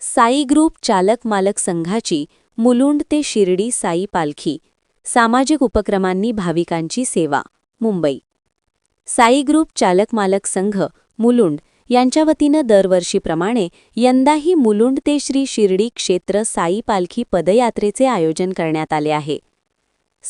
Sai group चालक मालक संघाची मुलुंड ते शिर्डी साई पालखी सामाजिक उपक्रमांनी भाविकांची सेवा मुंबई. साई ग्रुप चालक मालक संघ मुलुंड यांच्या वतीनं दरवर्षीप्रमाणे यंदाही मुलुंड ते श्री शिर्डी क्षेत्र साई पालखी पदयात्रेचे आयोजन करण्यात आले आहे.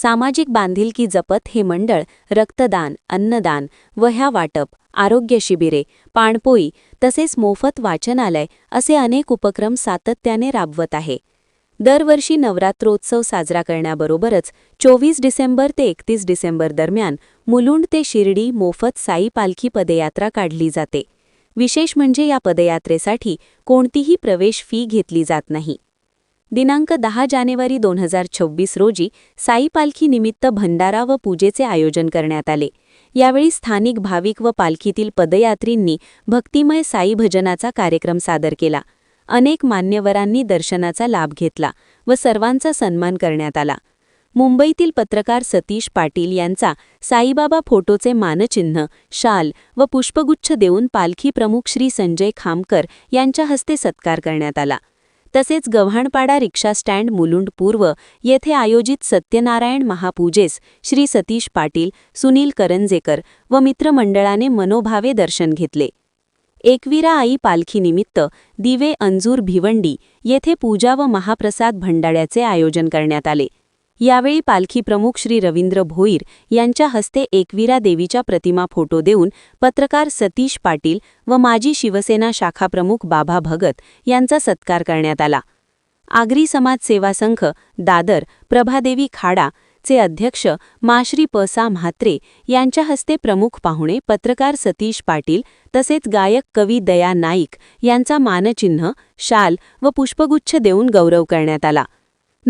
सामाजिक बांधिलकी जपत हे मंडळ रक्तदान अन्नदान वह्या वाटप आरोग्य शिबिरे पाणपोई तसेच मोफत वाचनालय असे अनेक उपक्रम सातत्याने राबवत आहे. दरवर्षी नवरात्रोत्सव साजरा करण्याबरोबरच चोवीस डिसेंबर ते एकतीस डिसेंबर दरम्यान मुलुंड ते शिर्डी मोफत साई पालखी पदयात्रा काढली जाते. विशेष म्हणजे या पदयात्रेसाठी कोणतीही प्रवेश फी घेतली जात नाही. दिनांक दहा जानेवारी दोन हजार छव्वीस रोजी साई पालखी निमित्त भंडारा व पूजेचे आयोजन करण्यात आले. यावेळी स्थानिक भाविक व पालखीतील पदयात्रींनी भक्तिमय साई भजनाचा कार्यक्रम सादर केला. अनेक मान्यवरांनी दर्शनाचा लाभ घेतला व सर्वांचा सन्मान करण्यात आला. मुंबईतील पत्रकार सतीश पाटील यांचा साईबाबा फोटोचे मानचिन्ह शाल व पुष्पगुच्छ देऊन पालखी प्रमुख श्री संजय खामकर यांच्या हस्ते सत्कार करण्यात आला. तसेच गव्हाणपाडा रिक्षा स्टँड मुलुंड पूर्व येथे आयोजित सत्यनारायण महापूजेस श्री सतीश पाटील सुनील करंजेकर व मित्रमंडळाने मनोभावे दर्शन घेतले. एकविरा आई पालखीनिमित्त दिवे अंजूर भिवंडी येथे पूजा व महाप्रसाद भंडाळ्याचे आयोजन करण्यात आले. यावेळी पालखी प्रमुख श्री रवींद्र भोईर यांच्या हस्ते एकविरा देवीच्या प्रतिमा फोटो देऊन पत्रकार सतीश पाटील व माजी शिवसेना शाखाप्रमुख बाबा भगत यांचा सत्कार करण्यात आला. आगरी समाज सेवा संघ दादर प्रभादेवी खाडा चे अध्यक्ष माश्री पसा म्हात्रे यांच्या हस्ते प्रमुख पाहुणे पत्रकार सतीश पाटील तसेच गायक कवी दया नाईक यांचा मानचिन्ह शाल व पुष्पगुच्छ देऊन गौरव करण्यात आला.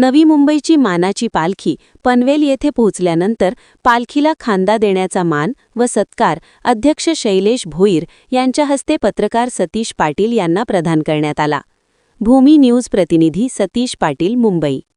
नवी मुंबईची मानाची पालखी पनवेल येथे पोहोचल्यानंतर पालखीला खांदा देण्याचा मान व सत्कार अध्यक्ष शैलेश भोईर यांच्या हस्ते पत्रकार सतीश पाटील यांना प्रदान करण्यात आला. भूमी न्यूज प्रतिनिधी सतीश पाटील मुंबई.